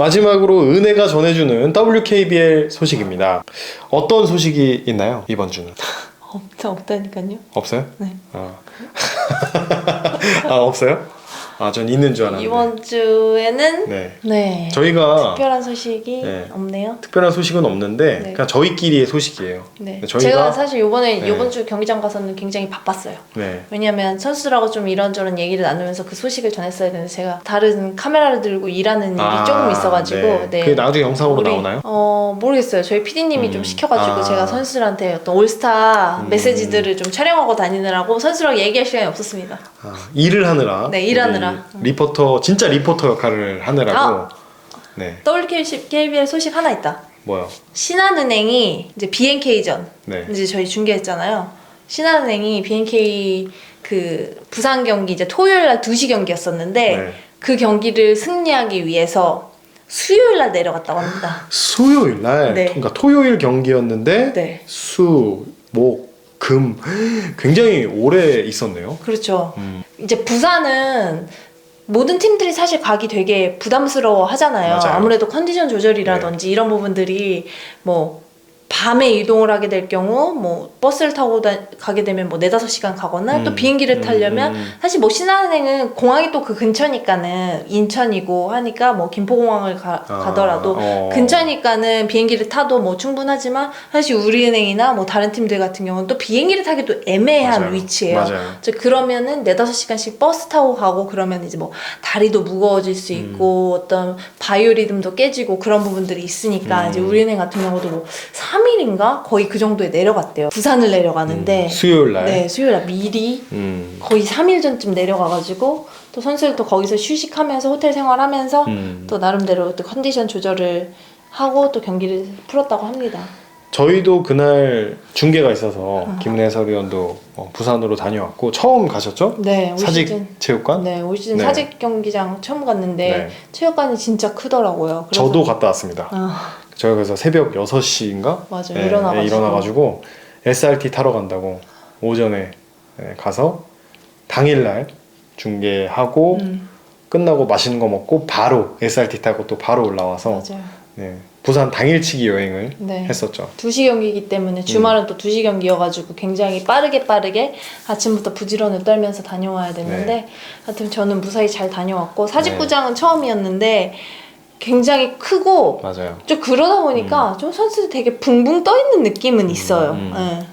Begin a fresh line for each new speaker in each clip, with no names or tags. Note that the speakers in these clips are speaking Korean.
마지막으로 은혜가 전해주는 WKBL 소식입니다. 어떤 소식이 있나요? 이번 주는
없다 없다니까요.
없어요?
네.
아, 아 없어요? 아, 전 있는 줄 알았는데.
이번 주에는
네.
네.
저희가
특별한 소식이
네.
없네요.
특별한 소식은 없는데
네.
그냥 저희끼리의 소식이에요.
네.
저희가
제가 사실 이번에
네.
이번 주 경기장 가서는 굉장히 바빴어요.
네.
왜냐면 선수들하고 좀 이런저런 얘기를 나누면서 그 소식을 전했어야 되는데 제가 다른 카메라를 들고 일하는 일이
아,
조금 있어가지고
네. 그게 나중에 영상으로
우리-
나오나요?
어 모르겠어요. 저희 PD님이
음.
좀 시켜가지고
아.
제가 선수들한테 어떤 올스타
음.
메시지들을 좀 촬영하고 다니느라고 선수랑 얘기할 시간이 없었습니다.
아, 일을 하느라.
네, 일하느라.
우리 리포터 진짜 리포터 역할을 하느라고.
아.
네.
WKBL 소식 하나 있다.
뭐요?
신한은행이 이제 BNK전
네.
이제 저희 중계했잖아요. 신한은행이 BNK 그 부산 경기 이제 토요일 날 2시 경기였었는데
네.
그 경기를 승리하기 위해서 수요일 날 내려갔다고 합니다.
수요일 날
네.
그러니까 토요일 경기였는데
네.
수, 목, 금 굉장히 오래 있었네요.
그렇죠.
음.
이제 부산은 모든 팀들이 사실 가기 되게 부담스러워 하잖아요.
맞아요. 네.
아무래도 컨디션 조절이라든지 이런 부분들이 뭐 밤에 이동을 하게 될 경우 뭐 버스를 타고 다, 가게 되면 뭐 네다섯 시간 가거나 또
음.
비행기를
음,
타려면
음.
사실 뭐 신한은행은 공항이 또 그 근처니까는 인천이고 하니까 뭐 김포공항을 가,
아,
가더라도
어.
근처니까는 비행기를 타도 뭐 충분하지만 사실 우리은행이나 뭐 다른 팀들 같은 경우는 또 비행기를 타기도 애매한
맞아요.
위치예요. 이제 그러면은 네다섯 시간씩 버스 타고 가고 그러면 이제 뭐 다리도 무거워질 수 있고 어떤 바이오리듬도 깨지고 그런 부분들이 있으니까
음.
이제 우리은행 같은 경우도 뭐 3 일인가 거의 그 정도에 내려갔대요. 부산을 내려가는데
음, 수요일 날.
네 수요일 날 미리
음.
거의 3일 전쯤 내려가가지고 또 선수들도 거기서 휴식하면서 호텔 생활하면서
음.
또 나름대로 또 컨디션 조절을 하고 또 경기를 풀었다고 합니다.
저희도 그날 중계가 있어서
음.
김은혜 해설위원도 어, 부산으로 다녀왔고 처음 가셨죠?
네, 올
사직
시즌
체육관?
네, 올 시즌
네.
사직 경기장 처음 갔는데
네.
체육관이 진짜 크더라고요. 그래서-
저도 갔다 왔습니다.
아,
저희가 그래서 새벽 6시인가?
맞아요. 일어나가지고.
일어나가지고 SRT 타러 간다고 오전에 네, 가서 당일날 중계하고
음,
끝나고 맛있는 거 먹고 바로 SRT 타고 또 바로 올라와서
맞아요.
네, 부산 당일치기 여행을
네.
했었죠.
2시 경기이기 때문에 주말은 또 2시 경기여가지고 굉장히 빠르게 빠르게 아침부터 부지런을 떨면서 다녀와야 됐는데
네.
하여튼 저는 무사히 잘 다녀왔고 사직구장은 처음이었는데 굉장히 크고
맞아요.
좀 그러다 보니까 좀 선수들 되게 붕붕 떠 있는 느낌은 있어요.
음.
네.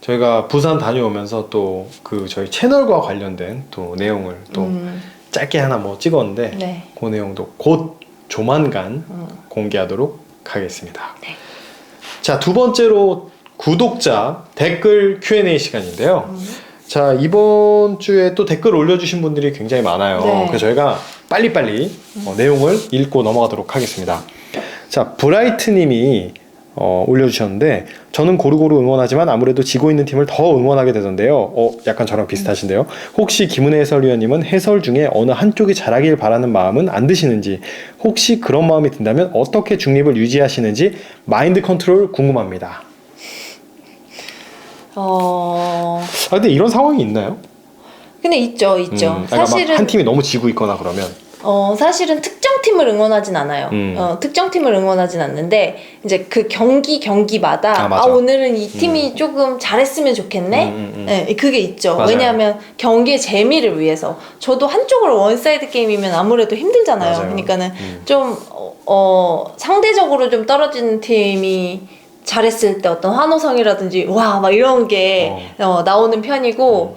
저희가 부산 다녀오면서 또 그 저희 채널과 관련된 또 내용을 또
음,
짧게 하나 뭐 찍었는데
네.
그 내용도 곧 조만간
음.
공개하도록 하겠습니다.
네.
자, 두 번째로 구독자 댓글 Q&A 시간인데요.
음.
자, 이번 주에 또 댓글 올려주신 분들이 굉장히 많아요.
네.
그래서 저희가 빨리빨리 어, 내용을 읽고 넘어가도록 하겠습니다. 자, 브라이트 님이 어, 올려주셨는데, 저는 고루고루 응원하지만 아무래도 지고 있는 팀을 더 응원하게 되던데요. 어, 약간 저랑 비슷하신데요. 혹시 김은혜 해설위원님은 해설 중에 어느 한쪽이 잘하길 바라는 마음은 안 드시는지, 혹시 그런 마음이 든다면 어떻게 중립을 유지하시는지 마인드 컨트롤 궁금합니다.
어,
아, 근데 이런 상황이 있나요?
근데 있죠, 있죠.
음, 그러니까
사실은
막한 팀이 너무 지고 있거나 그러면
어, 사실은 특정 팀을 응원하진 않아요.
음.
어, 특정 팀을 응원하진 않는데, 이제 그 경기, 경기마다,
아,
아,
맞아.
오늘은 이 팀이 조금 잘했으면 좋겠네?
음, 음, 음.
네, 그게 있죠.
맞아요.
왜냐하면 경기의 재미를 위해서. 저도 한쪽으로 원사이드 게임이면 아무래도 힘들잖아요.
맞아요.
그러니까는
음.
좀, 어, 어, 상대적으로 좀 떨어지는 팀이 잘했을 때 어떤 환호성이라든지, 와, 막 이런 게 어, 나오는 편이고,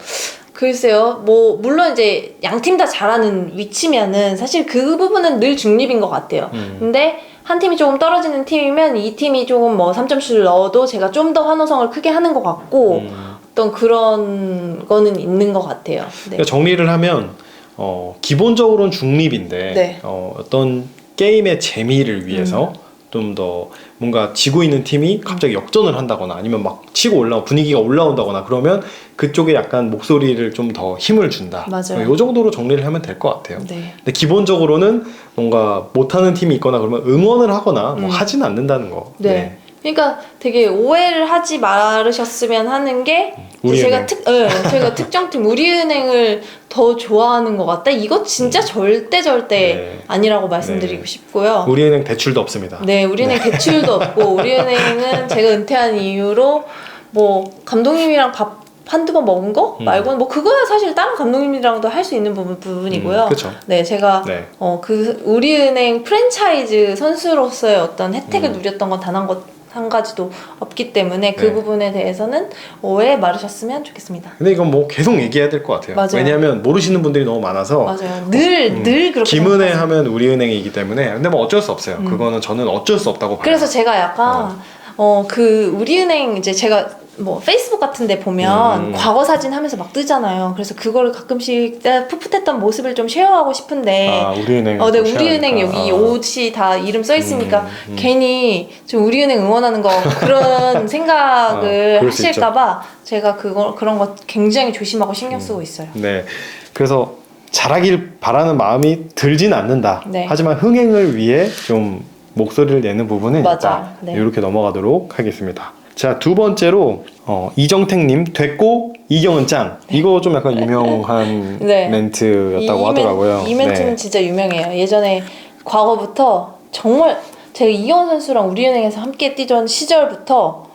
글쎄요, 뭐, 물론 이제 양 팀 다 잘하는 위치면은 사실 그 부분은 늘 중립인 것 같아요.
음.
근데 한 팀이 조금 떨어지는 팀이면 이 팀이 조금 뭐 3점슛을 넣어도 제가 좀 더 환호성을 크게 하는 것 같고
음.
어떤 그런 거는 있는 것 같아요. 네.
그러니까 정리를 하면 어, 기본적으로는 중립인데
네.
어, 어떤 게임의 재미를 위해서
음.
좀 더 뭔가 지고 있는 팀이 갑자기 역전을 한다거나 아니면 막 치고 올라 분위기가 올라온다거나 그러면 그쪽에 약간 목소리를 좀 더 힘을 준다.
맞아요.
이 정도로 정리를 하면 될 것 같아요.
네.
근데 기본적으로는 뭔가 못하는 팀이 있거나 그러면 응원을 하거나 뭐
음.
하진 않는다는 거.
네. 그러니까 되게 오해를 하지 말으셨으면 하는 게. 제가 특, 예, 저희가 특정 팀 우리은행을 더 좋아하는 것 같다. 이거 진짜 절대 절대
음. 네.
아니라고 말씀드리고
네.
싶고요.
우리은행 대출도 없습니다.
네, 우리은행 대출도 없고 우리은행은 제가 은퇴한 이후로 뭐 감독님이랑 밥 한두 번 먹은 거
음.
말고는 뭐 그거야 사실 다른 감독님이랑도 할 수 있는 부분, 부분이고요.
음, 그쵸.
네, 제가
네.
어그 우리은행 프랜차이즈 선수로서의 어떤 혜택을
음.
누렸던 건 단 한 것 한 가지도 없기 때문에 그
네.
부분에 대해서는 오해 말으셨으면 좋겠습니다.
근데 이건 뭐 계속 얘기해야 될 것 같아요.
맞아요.
왜냐하면 모르시는 분들이 너무 많아서
맞아요. 늘
음,
늘 그렇게
김은혜
생각하세요.
하면 우리은행이기 때문에 근데 뭐 어쩔 수 없어요.
음.
그거는 저는 어쩔 수 없다고 봐요.
그래서 제가 약간 어그 우리은행 이제 제가 뭐 페이스북 같은데 보면
음.
과거 사진 하면서 막 뜨잖아요. 그래서 그거를 가끔씩 내 풋풋했던 모습을 좀 쉐어하고 싶은데
아 우리은행
어, 네,
또
우리은행. 여기
아.
옷이 다 이름 써 있으니까
음, 음.
괜히 좀 우리은행 응원하는 거 그런 생각을
아, 그럴 수
하실까봐 제가 그거 그런 거 굉장히 조심하고 신경 쓰고 있어요.
네. 그래서 잘하길 바라는 마음이 들진 않는다.
네.
하지만 흥행을 위해 좀 목소리를 내는 부분은
맞아요.
있다.
네.
이렇게 넘어가도록 하겠습니다. 자, 두 번째로 어, 이정택님 됐고 이경은 짱. 이거 좀 약간 유명한
네.
멘트였다고
이, 이
하더라고요.
멘, 이 멘트는
네.
진짜 유명해요. 예전에 과거부터 정말 제가 이경원 선수랑 우리은행에서 함께 뛰던 시절부터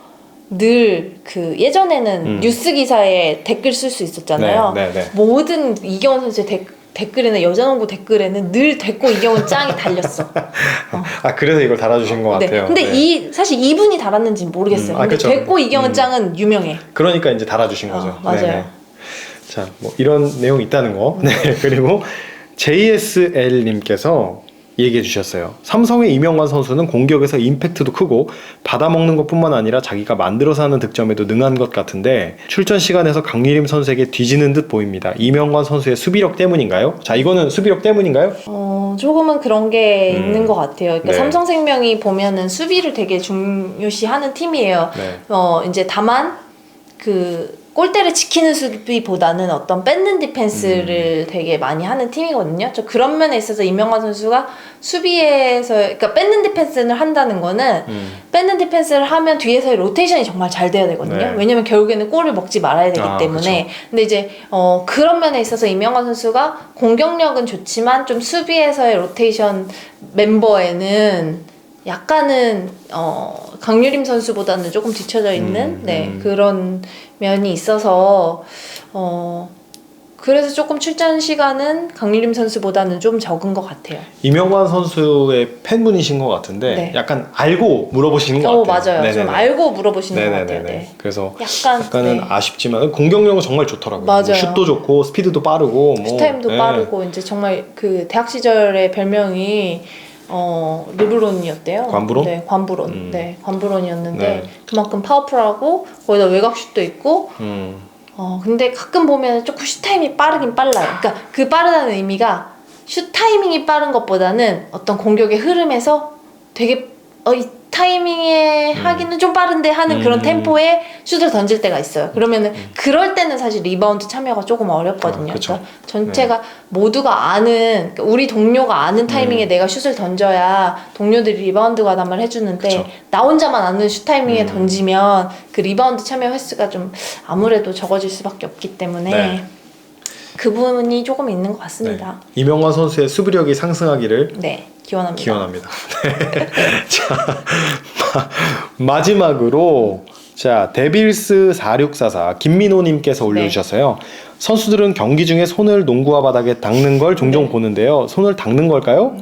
늘 그 예전에는
음.
뉴스 기사에 댓글 쓸 수 있었잖아요.
네, 네, 네.
모든 이경원 선수의 댓, 댓글에는 여자농구 댓글에는 늘 됐고 이경원 짱이 달렸어.
아 그래서 이걸 달아주신 것
네.
같아요.
근데
네.
이 사실 이분이 달았는지 는 모르겠어요.
음, 아,
근데
그쵸.
됐고 이경원
음.
짱은 유명해.
그러니까 이제 달아주신 거죠.
어, 맞아요.
네네. 자, 뭐 이런 내용이 있다는 거. 네. 그리고 JSL님께서 얘기해 주셨어요. 삼성의 이명관 선수는 공격에서 임팩트도 크고 받아먹는 것뿐만 아니라 자기가 만들어서 하는 득점에도 능한 것 같은데 출전 시간에서 강유림 선수에게 뒤지는 듯 보입니다. 이명관 선수의 수비력 때문인가요? 자, 이거는 수비력 때문인가요?
어, 조금은 그런 게
음.
있는 것 같아요. 그러니까
네.
삼성생명이 보면은 수비를 되게 중요시하는 팀이에요.
네.
어, 이제 다만 그 골대를 지키는 수비보다는 어떤 뺏는 디펜스를 되게 많이 하는 팀이거든요. 저 그런 면에 있어서 이명관 선수가 수비에서 그러니까 뺏는 디펜스를 한다는 거는
음.
뺏는 디펜스를 하면 뒤에서의 로테이션이 정말 잘 돼야 되거든요.
네.
왜냐면 결국에는 골을 먹지 말아야 되기
아,
때문에. 근데 이제 어 그런 면에 있어서 이명관 선수가 공격력은 좋지만 좀 수비에서의 로테이션 멤버에는 약간은 어 강유림 선수보다는 조금 뒤쳐져 있는
음,
네
음.
그런 면이 있어서 어 그래서 조금 출전 시간은 강유림 선수보다는 좀 적은 것 같아요.
이명관 선수의 팬분이신 것 같은데
네.
약간 알고 물어보시는 것
어
같아요.
맞아요. 좀
네네네.
알고 물어보시는 것 같아요.
네네네네.
네.
그래서
약간
약간은
네.
아쉽지만 공격력은 정말 좋더라고요.
맞아요.
뭐 슛도 좋고 스피드도 빠르고 뭐,
슈타임도
네.
빠르고 이제 정말 그 대학 시절의 별명이 어 르브론이었대요.
관브론?
네, 관브론.
음.
네, 관브론이었는데
네.
그만큼 파워풀하고 거기다 외곽슛도 있고
음,
어 근데 가끔 보면 조금 슛 타이밍이 빠르긴 빨라요. 그러니까 그 빠르다는 의미가 슛 타이밍이 빠른 것보다는 어떤 공격의 흐름에서 되게 어 이 타이밍에
음.
하기는 좀 빠른데 하는 그런
음.
템포에 슛을 던질 때가 있어요. 그러면은 그럴 때는 사실 리바운드 참여가 조금 어렵거든요.
아, 그쵸.
그러니까 전체가 모두가 아는 그러니까 우리 동료가 아는 타이밍에
음.
내가 슛을 던져야 동료들이 리바운드 가담을 해주는데
그쵸.
나 혼자만 아는 슛 타이밍에
음.
던지면 그 리바운드 참여 횟수가 좀 아무래도 적어질 수밖에 없기 때문에
네.
그 부분이 조금 있는 것 같습니다.
이명관 선수의 수비력이 상승하기를
네, 기원합니다.
기원합니다. 네. 자 마, 마지막으로 자 데빌스 4644 김민호 님께서 올려 주셨어요. 선수들은 경기 중에 손을 농구화 바닥에 닦는 걸 종종
네.
보는데요. 손을 닦는 걸까요?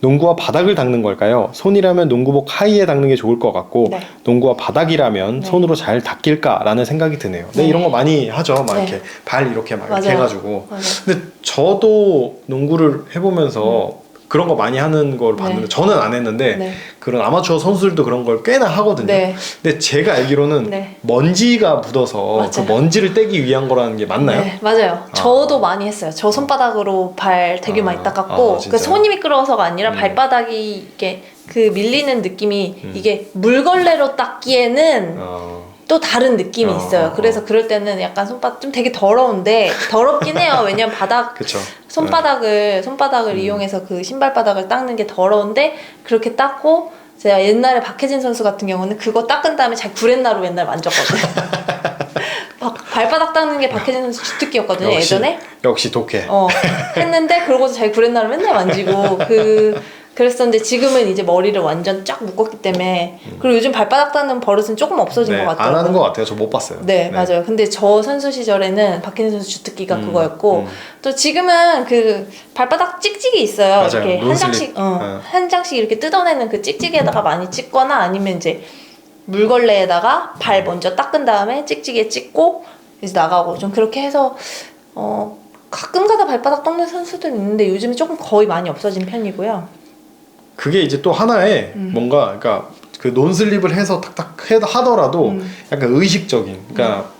농구화 바닥을 닦는 걸까요? 손이라면 농구복 하의에 닦는 게 좋을 것 같고
네.
농구화 바닥이라면
네.
손으로 잘 닦일까라는 생각이 드네요. 네,
네.
이런 거 많이 하죠. 막
네.
이렇게 발 이렇게 막 이렇게
맞아요.
해가지고.
맞아요.
근데 저도 농구를 해보면서 그런 거 많이 하는 걸 봤는데
네.
저는 안 했는데
네.
그런 아마추어 선수들도 그런 걸 꽤나 하거든요.
네.
근데 제가 알기로는
네.
먼지가 묻어서
맞아요.
그 먼지를 떼기 위한 거라는 게 맞나요?
네, 맞아요. 저도 많이 했어요. 저 손바닥으로 발 되게
아,
많이
아,
닦았고,
진짜요?
그 손이 미끄러워서가 아니라
음.
발바닥이 이게 그 밀리는 느낌이
음.
이게 물걸레로 닦기에는
어,
또 다른 느낌이
어,
있어요.
어,
그래서 그럴 때는 약간 손바닥 좀 되게 더러운데 더럽긴 해요. 왜냐면 바닥
그쵸.
손바닥을 손바닥을
음.
이용해서 그 신발 바닥을 닦는 게 더러운데 그렇게 닦고 제가 옛날에 박혜진 선수 같은 경우는 그거 닦은 다음에 잘 구렛나루 맨날 만졌거든요. 박- 발바닥 닦는 게 박혜진 선수 주특기였거든요
역시,
예전에.
역시 독해.
어 했는데 그러고서 자기 구렛나루 맨날 만지고 그 그랬었는데 지금은 이제 머리를 완전 쫙 묶었기 때문에 그리고 요즘 발바닥 닦는 버릇은 조금 없어진
네,
것 같아요.
안 하는 것 같아요. 저 못 봤어요.
네, 맞아요. 근데 저 선수 시절에는 박혜진 선수 주특기가
음,
그거였고
음.
또 지금은 그 발바닥 찍찍이 있어요.
맞아요.
이렇게 한. 장씩 어,
어.
한 장씩 이렇게 뜯어내는 그 찍찍이에다가 많이 찍거나 아니면 이제 물걸레에다가 발 먼저 닦은 다음에 찍찍이에 찍고 이제 나가고 좀 그렇게 해서 어 가끔가다 발바닥 닦는 선수들은 있는데 요즘은 조금 거의 많이 없어진 편이고요.
그게 이제 또 하나의
음.
뭔가 그러니까 그 논슬립을 해서 탁탁 해 하더라도
음.
약간 의식적인 그러니까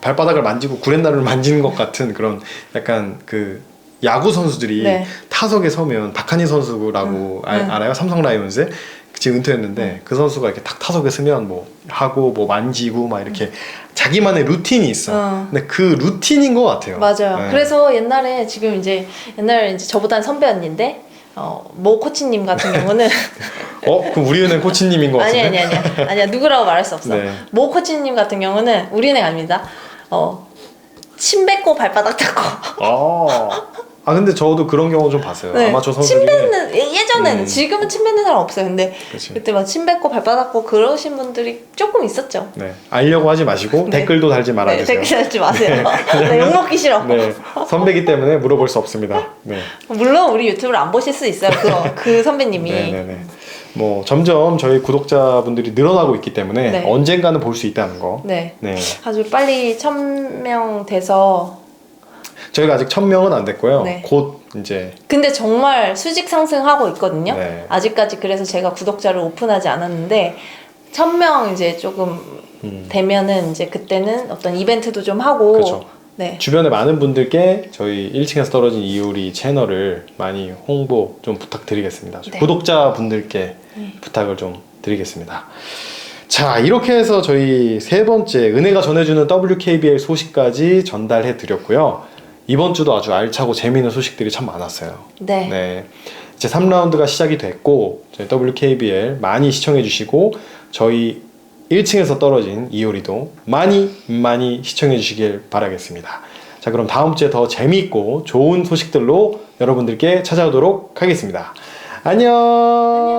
발바닥을 만지고 구렛나루를 만지는 것 같은 그런 약간 그 야구 선수들이
네.
타석에 서면 박한희 선수라고
음.
알,
음.
알아요? 삼성 라이온즈 지금 은퇴했는데 그 선수가 이렇게 탁 타석에 서면 뭐 하고 뭐 만지고 막 이렇게 자기만의 루틴이 있어.
어.
근데 그 루틴인 것 같아요.
맞아요.
네.
그래서 옛날에 지금 이제 옛날에 이제 저보다는 선배 언니인데 어, 모 코치님 같은 경우는
어 그럼 우리은행 코치님인 것
아니
같은데.
아니 아니야 아니야 누구라고 말할 수 없어.
네.
모 코치님 같은 경우는 우리은행 아닙니다. 어, 침 뱉고 발바닥 닦고.
아. 아 근데 저도 그런 경우 좀 봤어요. 아마추어
침
선수들이
뱉는 예- 예전에는
음.
지금은 침 뱉는 사람 없어요. 근데
그치.
그때 막 침 뱉고 발바닥 닦고 그러신 분들이 조금 있었죠.
네 알려고 하지 마시고
네.
댓글도 달지
네,
말아주세요.
댓글 달지 마세요. 나 욕먹기 싫어.
네 선배기 때문에 물어볼 수 없습니다. 네.
물론 우리 유튜브를 안 보실 수 있어요. 그, 그 선배님이.
네네네. 뭐 점점 저희 구독자분들이 늘어나고 있기 때문에
네.
언젠가는 볼 수 있다는 거.
네.
네.
아주 빨리 천명 돼서
저희가 아직 천 명은 안 됐고요.
네.
곧 이제
근데 정말 수직 상승하고 있거든요.
네.
아직까지 그래서 제가 구독자를 오픈하지 않았는데 천 명 이제 조금
음,
되면은 이제 그때는 어떤 이벤트도 좀 하고
그렇죠.
네.
주변에 많은 분들께 저희 1층에서 떨어진 이유리 채널을 많이 홍보 좀 부탁드리겠습니다.
네.
구독자 분들께
네.
부탁을 좀 드리겠습니다. 자, 이렇게 해서 저희 세 번째 은혜가 전해주는 WKBL 소식까지 전달해 드렸고요. 이번 주도 아주 알차고 재미있는 소식들이 참 많았어요.
네.
네. 이제 3라운드가 시작이 됐고 저희 WKBL 많이 시청해 주시고 저희 1층에서 떨어진 이효리도 많이 많이 시청해 주시길 바라겠습니다. 자, 그럼 다음 주에 더 재미있고 좋은 소식들로 여러분들께 찾아오도록 하겠습니다. 안녕.
안녕.